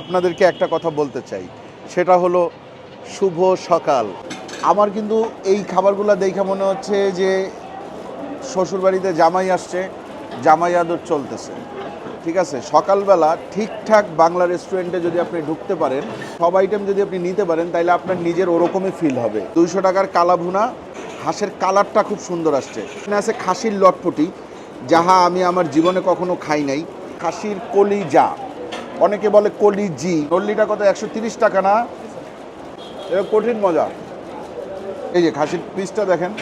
আপনাদেরকে একটা কথা বলতে চাই। সেটা হলো, শুভ সকাল। আমার কিন্তু এই খাবারগুলো দেখে মনে হচ্ছে যে, শ্বশুরবাড়িতে জামাই আসছে, জামাই আদর চলতেছে। ঠিক আছে? সকালবেলা ঠিকঠাক বাংলা রেস্টুরেন্টে যদি আপনি ঢুকতে পারেন, সব আইটেম যদি আপনি নিতে পারেন তাহলে আপনার নিজের ওরকমই ফিল হবে। দুইশো টাকার কালা ভুনা, হাঁসের কালারটা খুব সুন্দর আসছে। এখানে আছে খাসির লটপটি, যাহা আমি আমার জীবনে কখনো খাই নাই। খাসির কলিজা। অনেকে বলে কলিজি নল্লিটা কত? একশো টাকা না? এটা কঠিন মজা। এই যে খাসির পিসটা দেখেন।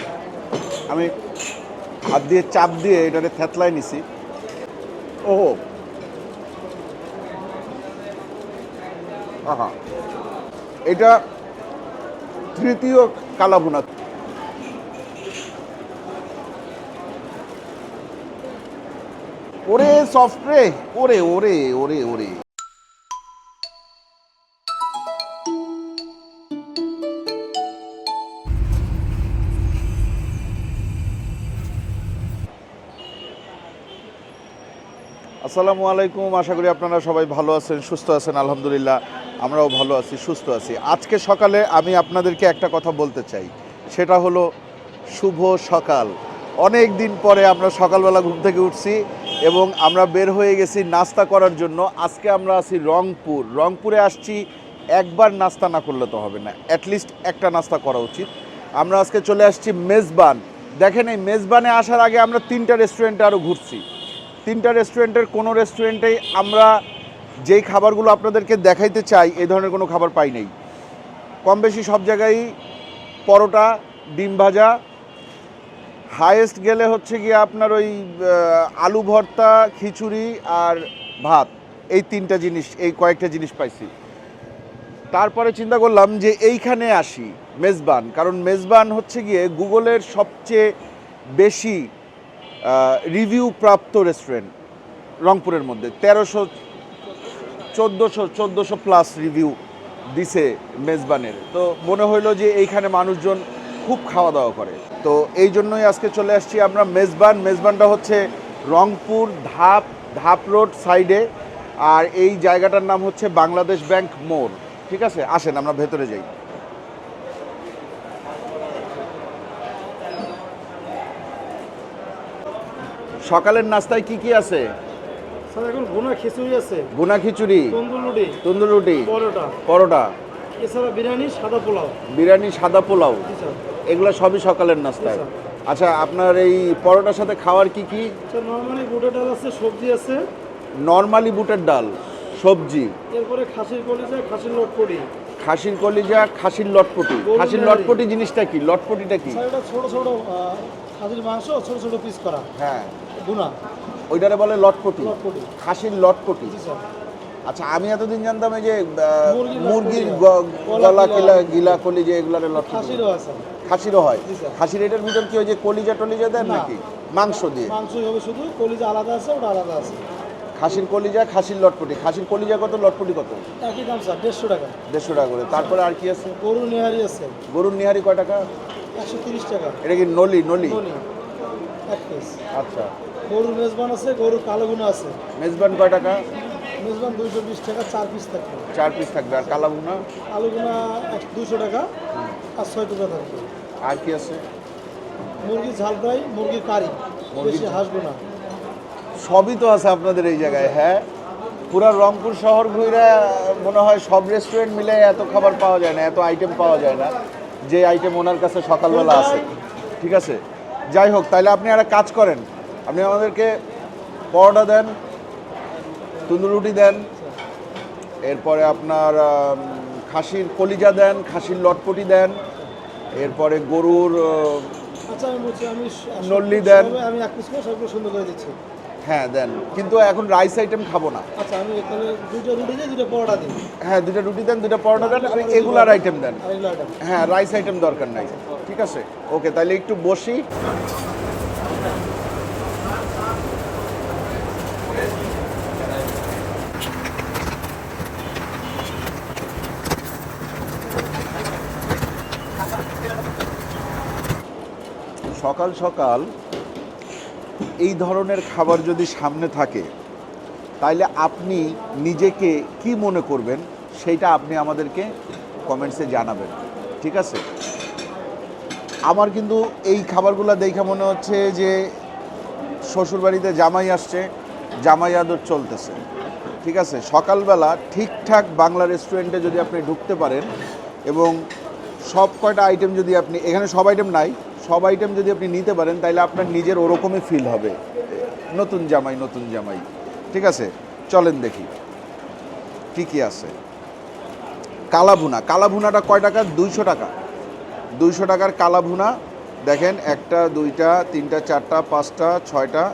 আমি হাত দিয়ে চাপ দিয়ে এটাকে থেতলায় নিছি। ও আহা। এটা তৃতীয় কালাভুনা। ওরে সফটরে ওরে ওরে ওরে ওরে। আসসালামু আলাইকুম। আশা করি আপনারা সবাই ভালো আছেন, সুস্থ আছেন, আলহামদুলিল্লাহ। আমরাও ভালো আছি, সুস্থ আছি। আজকে সকালে আমি আপনাদেরকে একটা কথা বলতে চাই। সেটা হলো, শুভ সকাল। অনেক দিন পরে আমরা সকালবেলা ঘুম থেকে উঠছি এবং আমরা বের হয়ে গেছি নাস্তা করার জন্য। আজকে আমরা আছি রংপুর। রংপুরে আসছি, একবার নাস্তা না করলে তো হবে না। অ্যাটলিস্ট একটা নাস্তা করা উচিত। আমরা আজকে চলে আসছি মেজবান। দেখেন এই মেজবানে আসার আগে আমরা তিনটা রেস্টুরেন্টে আরও ঘুরছি। তিনটা রেস্টুরেন্টের কোনো রেস্টুরেন্টেই আমরা যেই খাবারগুলো আপনাদেরকে দেখাইতে চাই, এই ধরনের কোনো খাবার পাই নাই। কম বেশি সব জায়গায় পরোটা, ডিম ভাজা। হায়েস্ট গেলে হচ্ছে গিয়ে আপনার ওই আলু ভর্তা, খিচুড়ি আর ভাত। এই তিনটা জিনিস, এই কয়েকটা জিনিস পাইছি। তারপরে চিন্তা করলাম যে এইখানে আসি, মেজবান। কারণ মেজবান হচ্ছে গিয়ে গুগলের সবচেয়ে বেশি রিভিউ প্রাপ্ত রেস্টুরেন্ট রংপুরের মধ্যে। তেরোশো, চোদ্দোশো চোদ্দোশো প্লাস রিভিউ দিছে মেজবানের। তো মনে হইল যে এইখানে মানুষজন খুব খাওয়া দাওয়া করে। তো এই জন্যই আজকে চলে আসছি আমরা মেজবান। মেজবানটা হচ্ছে রংপুর ধাপ ধাপ রোড সাইডে। আর এই জায়গাটার নাম হচ্ছে বাংলাদেশ ব্যাংক মোড়। ঠিক আছে? আসেন, আমরা ভেতরে যাই। সকালের নাস্তায় কি কি আছে? স্যার এখন ভুনা খিচুড়ি আছে। গুনা খিচুড়ি পরোটা। পরোটা। এছাড়া বিরিয়ানি সাদা পোলাও। বিরিয়ানি সাদা পোলাও। এগুলো সবই সকালের নাস্তায়। আচ্ছা আপনার এই পরোটার সাথে খাওয়ার কি কি? নর্মালি বুটের ডাল আছে সবজি আছে। নর্মালি বুটের ডাল সবজি। এরপরে খাসির কলিজা খাসির লটপটি। খাসির কলিজা খাসির লটপটি। খাসির। লটপটি জিনিসটা কি? লটপটিটা কি? এটা ছোট ছোট খাসির মাংস ছোট ছোট পিস করা। হ্যাঁ। ওইটারে বলে লটপটি। লটপটি। খাসির লটপটি। স্যার। আচ্ছা আমি এতদিন জানতাম এই যে মুরগির গলা কিলা কিলা- গিলা কলিজা এগুলারে লটপটি খাসিরও আছে। খাসিরও হয়। খাসির এটার ভিতর কি ওই যে কলিজা টলিজা দেন। নাকি? মাংস দিয়ে। মাংসই হবে শুধু কলিজা আলাদা আছে ওটা আলাদা আছে। খাসির কলিজা খাসির লটপটি। খাসির কলিজা কত লটপটি কত? একই দাম স্যার দেড়শো টাকা। দেড়শো টাকা করে। তারপরে আর কি আছে? গরু নেহারি আছে। গরুর নিহারি কয় টাকা? একশো তিরিশ টাকা। এটা কি নলি নলি? আচ্ছা। গরুর মেজবান আছে গরুর কালো গুনা আছে। মেজবান কয় টাকা? মেজবান দুইশো বিশ টাকা চার পিস থাকবে। চার পিস থাকবে আর কালাভুনা আলুগুনা এক দুশো টাকা আর ছয় টুকরা থাকবে। আর কি আছে? মুরগির ঝাল ফ্রাই মুরগির কারি বেশি হাসবো না সবই তো আছে আপনাদের এই জায়গায় হ্যাঁ? পুরা রংপুর শহর ঘুরে মনে হয় সব রেস্টুরেন্ট মিলে এত খাবার পাওয়া যায় না এত আইটেম পাওয়া যায় না যে আইটেম ওনার কাছে সকালবেলা আছে। ঠিক আছে? যাই হোক তাহলে আপনি একটা কাজ করেন আপনি আমাদেরকে পরোটা দেন রুটি দেন এরপরে আপনার খাসির কলিজা দেন খাসির লটপটি দেন এরপরে গরুর আচ্ছা আমি নল্লি দেন। আমি এক পিস করে সুন্দর করে দিচ্ছি। হ্যাঁ দেন। কিন্তু এখন রাইস আইটেম খাব না। আচ্ছা আমি এখানে রুটি দুটো পরোটা দিই। হ্যাঁ দুটা রুটি দেন দুটা পরোটা দেন আর এগুলার আইটেম দেন। হ্যাঁ রাইস আইটেম দরকার নাই। ঠিক আছে? ওকে তাহলে একটু বসি। সকাল সকাল এই ধরনের খাবার যদি সামনে থাকে, তাইলে আপনি নিজেকে কি মনে করবেন সেইটা আপনি আমাদেরকে কমেন্টসে জানাবেন, ঠিক আছে? আমার কিন্তু এই খাবারগুলো দেখে মনে হচ্ছে যে শ্বশুরবাড়িতে জামাই আসছে, জামাই আদর চলতেছে, ঠিক আছে? সকালবেলা ঠিকঠাক বাংলা রেস্টুরেন্টে যদি আপনি ঢুকতে পারেন এবং সব কয়টা আইটেম যদি আপনি, এখানে সব আইটেম নাই সব আইটেম যদি আপনি নিতে পারেন তাহলে আপনার নিজের ওরকমই ফিল হবে। নতুন জামাই নতুন জামাই। ঠিক আছে? চলেন দেখি। কি কি আছে? কালাভুনা। কালাভুনাটা কয় টাকা? দুইশো টাকা। দুইশো টাকার কালাভুনা। দেখেন, একটা, দুইটা, তিনটা, চারটা, পাঁচটা, ছয়টা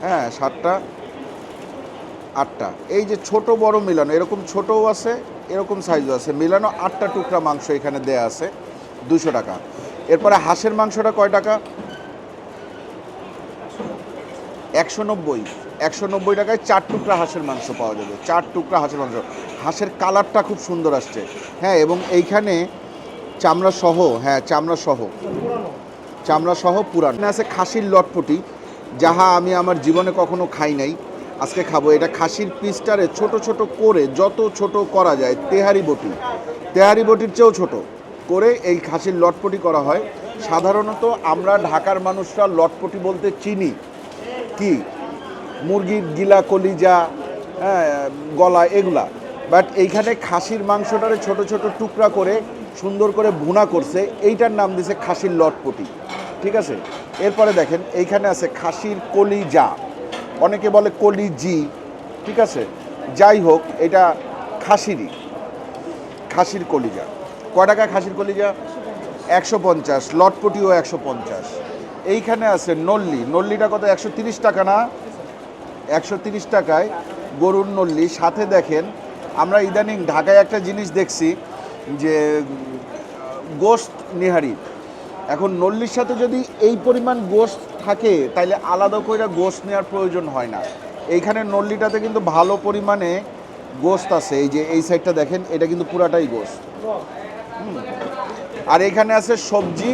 হ্যাঁ সাতটা, আটটা। এই যে ছোট, বড় মিলানো, এরকম ছোটও আছে, এরকম সাইজও আছে। মিলানো আটটা টুকরা মাংস এখানে দেয়া আছে দুশো টাকা। এরপরে হাঁসের মাংসটা কয় টাকা? একশো নব্বই। একশো নব্বই টাকায় চার টুকরা হাঁসের মাংস পাওয়া যাবে। চার টুকরা হাঁসের মাংস। হাঁসের কালারটা খুব সুন্দর আসছে। হ্যাঁ এবং এইখানে চামড়া সহ হ্যাঁ চামড়া সহ চামড়া সহ পুরান আছে খাসির লটপটি। যাহা আমি আমার জীবনে কখনো খাই নাই। আজকে খাব। এটা খাসির পিসটারে ছোট ছোট করে, যত ছোট করা যায়, তেহারি বটি। তেহারি বটির চেয়েও ছোট। করে এই খাসির লটপটি করা হয়। সাধারণত আমরা ঢাকার মানুষরা লটপটি বলতে চিনি। কি? মুরগির গিলা, কলিজা হ্যাঁ গলা, এগুলা। বাট এইখানে খাসির মাংসটারে ছোট ছোট টুকরা করে সুন্দর করে ভুনা করছে। এইটার নাম দিছে খাসির লটপটি। ঠিক আছে? এরপরে দেখেন, এইখানে আছে খাসির কলিজা। অনেকে বলে কলিজি। ঠিক আছে? যাই হোক, এটা খাসিরই। খাসির কলিজা। কয় টাকা খাসির কলিজা? একশো পঞ্চাশ, লটপটিও একশো পঞ্চাশ। এইখানে আছে নল্লি। নল্লিটা কত? একশো তিরিশ টাকা না? একশো তিরিশ টাকায় গরুর নল্লি। সাথে দেখেন, আমরা ইদানিং ঢাকায় একটা জিনিস দেখছি যে, গোস্ত নিহারি। এখন নল্লির সাথে যদি এই পরিমাণ গোস্ত থাকে তাহলে আলাদা করে গোস্ত নেওয়ার প্রয়োজন হয় না। এইখানে নল্লিটাতে কিন্তু ভালো পরিমাণে গোস্ত আছে। এই যে, এই সাইডটা দেখেন, এটা কিন্তু পুরাটাই গোস্ত। আর এখানে আছে সবজি,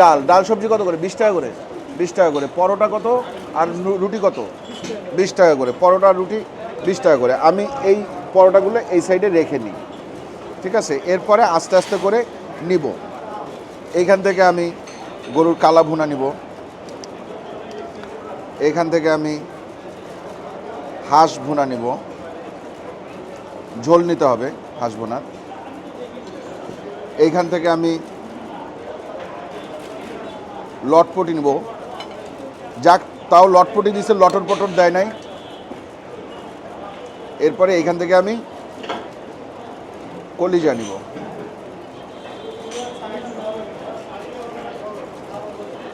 ডাল। ডাল সবজি কত করে? বিশ টাকা করে। বিশ টাকা করে। পরোটা কত? আর রুটি কত? বিশ টাকা করে। পরোটা রুটি বিশ টাকা করে। আমি এই পরোটাগুলো এই সাইডে রেখে নিই ঠিক আছে? এরপরে আস্তে আস্তে করে নিব। এইখান থেকে আমি গরুর কালা ভুনা নিব। এইখান থেকে আমি হাঁস ভুনা নিব। ঝোল নিতে হবে হাঁস ভুনার। এইখান থেকে আমি লটপটি নিব। যাক, তাও লটপটি দিছে, লটর পটর দেয় নাই। এরপরে এইখান থেকে আমি কলিজা নিব।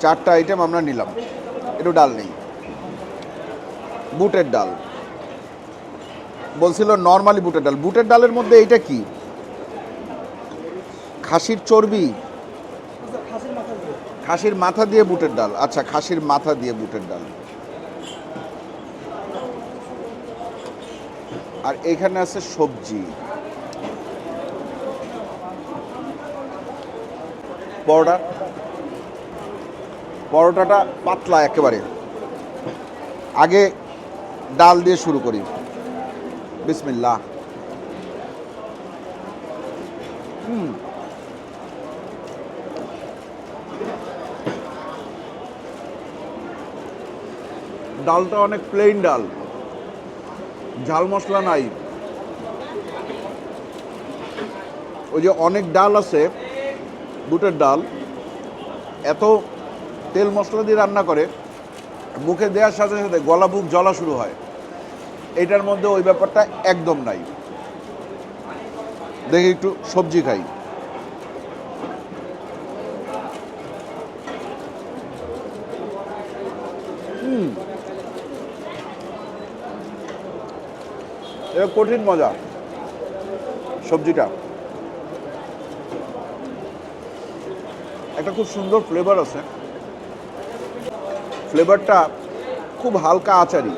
চারটা আইটেম আমরা নিলাম। একটু ডাল নেই। বুটের ডাল। বলছিল নর্মালি বুটের ডাল। বুটের ডালের মধ্যে এইটা কি? খাসির চর্বি? খাসির মাথা দিয়ে বুটের ডাল। আচ্ছা খাসির মাথা দিয়ে বুটের ডাল। আর এখানে আছে সবজি। পরোটা। পরোটাটা পাতলা একেবারে। আগে ডাল দিয়ে শুরু করি। বিসমিল্লাহ। হুম। ডালটা অনেক প্লেন ডাল। ঝাল মশলা নাই। ওই যে অনেক ডাল আছে, বুটের ডাল, এত তেল মশলা দিয়ে রান্না করে, মুখে দেওয়ার সাথে সাথে গলা বুক জ্বলা শুরু হয়। এটার মধ্যে ওই ব্যাপারটা একদম নাই। দেখি একটু সবজি খাই। এটা কঠিন মজা। সবজিটা। একটা খুব সুন্দর ফ্লেভার আছে। ফ্লেভারটা খুব হালকা আচারি।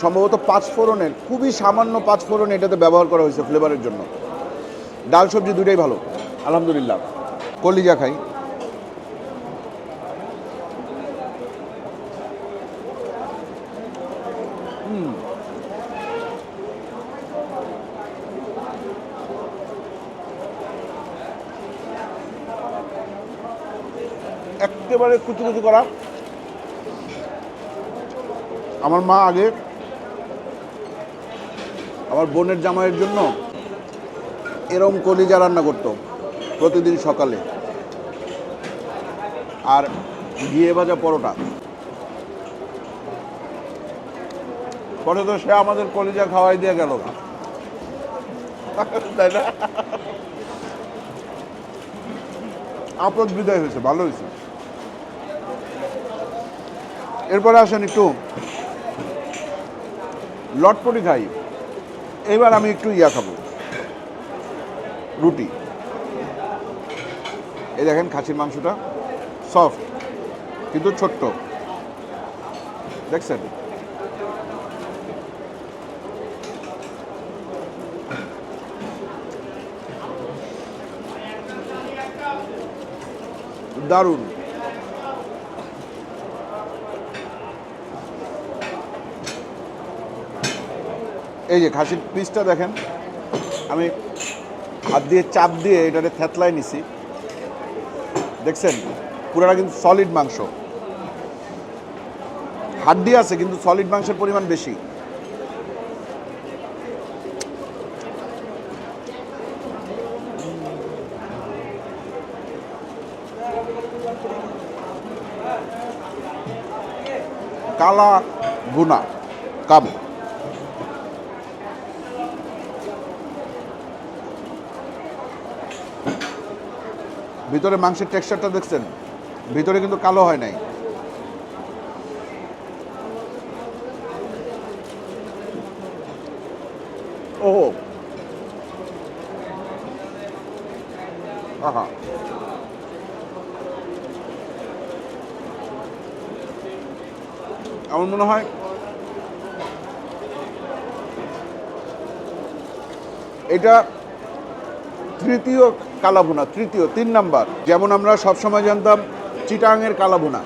সম্ভবত পাঁচ ফোড়নের, খুবই সামান্য পাঁচ ফোড়ন এটাতে ব্যবহার করা হয়েছে ফ্লেভারের জন্য। ডাল সবজি দুটাই ভালো। আলহামদুলিল্লাহ। কলিজা খাই। একেবারে কুচু কুচু করা। আমার মা আগে আমার বোনের জামাইয়ের জন্য এরম কলিজা রান্না করতো প্রতিদিন সকালে। আর ঘিয়ে ভাজা পরোটা। পরে তো সে আমাদের কলিজা খাওয়াই দিয়ে গেল। না তাই না? আপদ বিদায় হয়েছে, ভালো হয়েছে। এরপরে আসেন একটু লটপটি খাই। এবার আমি একটু ইয়া খাব। রুটি। এই দেখেন খাসির মাংসটা সফট, কিন্তু ছোট্ট। দেখছেন? দারুণ। এই যে খাসির পিসটা দেখেন, আমি হাত দিয়ে চাপ দিয়ে এটাতে থেতলাই নিছি। দেখছেন? পুরোটা কিন্তু সলিড মাংস। হাড্ডি আছে, কিন্তু সলিড মাংসের পরিমাণ বেশি। কালা গুনা কাবু ভিতরে মাংসের টেক্সচারটা দেখছেন? ভিতরে কিন্তু কালো হয় নাই। আহা। আমার মনে হয় এটা তৃতীয় কালাভুনা, তৃতীয়, তিন নাম্বার। যেমন আমরা সবসময় জানতাম চিটাঙের কালাভুনা।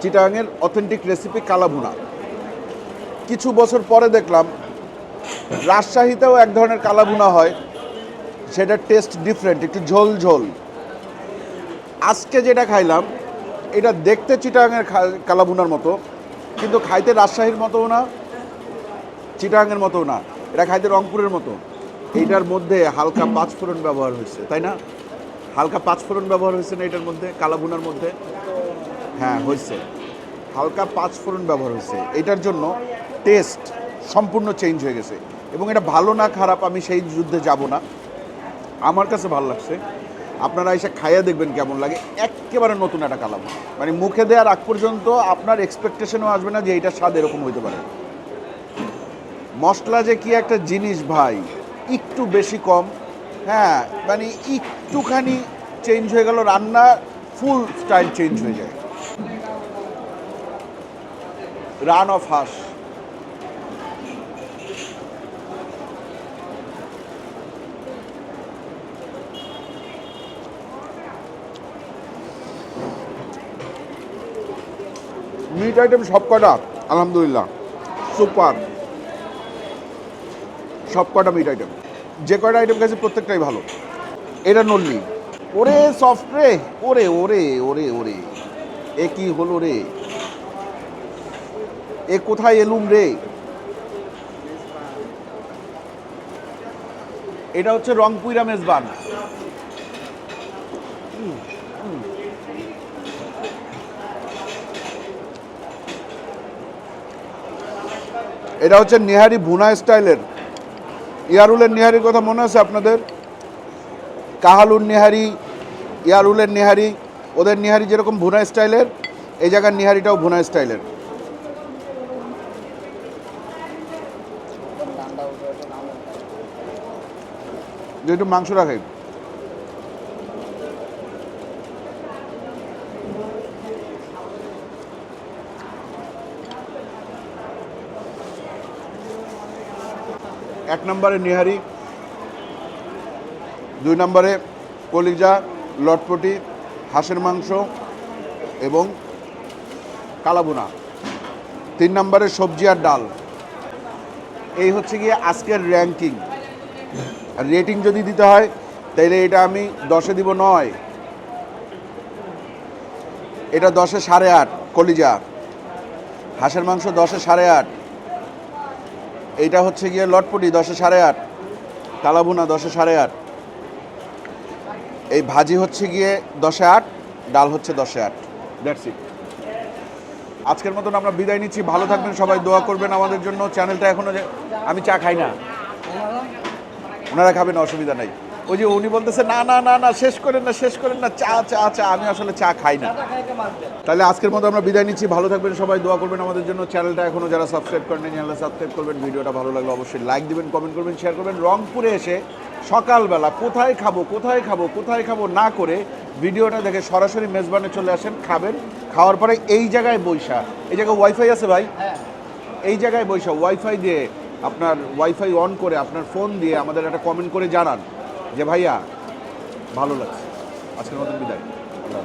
চিটাঙের অথেন্টিক রেসিপি কালাভুনা। কিছু বছর পরে দেখলাম, রাজশাহীতেও এক ধরনের কালাভুনা হয়, সেটার টেস্ট ডিফারেন্ট একটু ঝোল ঝোল। আজকে যেটা খাইলাম, এটা দেখতে চিটাঙের কালাভুনার মতো, কিন্তু খাইতে রাজশাহীর মতোও না চিটাঙের মতোও না। এটা খাইতে রংপুরের মতো। এইটার মধ্যে হালকা পাঁচফোড়ন ব্যবহার হয়েছে, তাই না? হালকা পাঁচফোড়ন ব্যবহার হয়েছে না এটার মধ্যে? কালাভুনার মধ্যে? হ্যাঁ হয়েছে। হালকা পাঁচফোড়ন ব্যবহার হয়েছে। এটার জন্য টেস্ট সম্পূর্ণ চেঞ্জ হয়ে গেছে। এবং এটা ভালো না খারাপ আমি সেই যুদ্ধে যাব না। আমার কাছে ভালো লাগছে। আপনারা এসে খাইয়া দেখবেন কেমন লাগে। একেবারে নতুন একটা কালাম মানে মুখে দেওয়ার আগ পর্যন্ত আপনার এক্সপেকটেশনও আসবে না যে এইটার স্বাদ এরকম হইতে পারে। মশলা যে কি একটা জিনিস ভাই। একটু বেশি কম। হ্যাঁ মানে একটুখানি চেঞ্জ হয়ে গেল, রান্না ফুল স্টাইল চেঞ্জ হয়ে যায়। রান অফ হাঁস মিট আইটেম সব কটা আলহামদুলিল্লাহ। সুপার সব কটা মিট আইটেম যে কয়টা আইটেম খাইছি প্রত্যেকটাই ভালো। এটা নল্লি। ওরে সফট রে। ওরে ওরে ওরে ওরে। এ কি হলো রে? এ কোথায় এলুম রে? এটা হচ্ছে রংপুইরা মেজবান। এটা হচ্ছে নেহারি ভুনা স্টাইলের। ইয়ারুলের নিহারির কথা মনে আছে আপনাদের? কাহালুর নিহারি, ইয়ারুলের নিহারি, ওদের নিহারি যেরকম ভুনা স্টাইলের, এই জায়গার নিহারিটাও ভুনা স্টাইলের। যেহেতু মাংস রাখাই এক নম্বরে নিহারি, দুই নম্বরে কলিজা, লটপটি, হাঁসের মাংস এবং কালাবুনা। তিন নম্বরে সবজি আর ডাল। এই হচ্ছে গিয়ে আজকের র্যাঙ্কিং আর রেটিং যদি দিতে হয় তাহলে এটা আমি দশে দিব নয়। এটা দশে সাড়ে আট, কলিজা। হাঁসের মাংস দশে সাড়ে আট। এইটা হচ্ছে গিয়ে লটপটি দশে সাড়ে আট তালাবুনা দশে সাড়ে আট। এই ভাজি হচ্ছে গিয়ে দশে আট, ডাল হচ্ছে দশে আট। দ্যাটস ইট আজকের মতন আমরা বিদায় নিচ্ছি। ভালো থাকবেন, সবাই দোয়া করবেন আমাদের জন্য। চ্যানেলটা এখনও আমি চা খাই না। ওনারা খাবেন, অসুবিধা নাই। ওই যে উনি বলতেছে না না না না শেষ করেন না শেষ করেন না চা চা চা আমি আসলে চা খাই না। তাহলে আজকের মতো আমরা বিদায় নিচ্ছি। ভালো থাকবেন সবাই দোয়া করবেন আমাদের জন্য। চ্যানেলটা এখনও যারা সাবস্ক্রাইব করেন চ্যানেলটা সাবস্ক্রাইব করবেন। ভিডিওটা ভালো লাগলে অবশ্যই লাইক দিবেন কমেন্ট করবেন শেয়ার করবেন। রংপুরে এসে সকালবেলা কোথায় খাব কোথায় খাব কোথায় খাব না করে ভিডিওটা দেখে সরাসরি মেজবানে চলে আসেন খাবেন। খাওয়ার পরে এই জায়গায় বৈশা। এই জায়গায় ওয়াইফাই আছে ভাই? এই জায়গায় বৈশা। ওয়াইফাই দিয়ে আপনার ওয়াইফাই অন করে আপনার ফোন দিয়ে আমাদের একটা কমেন্ট করে জানান। যে ভাইয়া ভালো লাগছে আজকের মতন বিদায় আল্লাহ।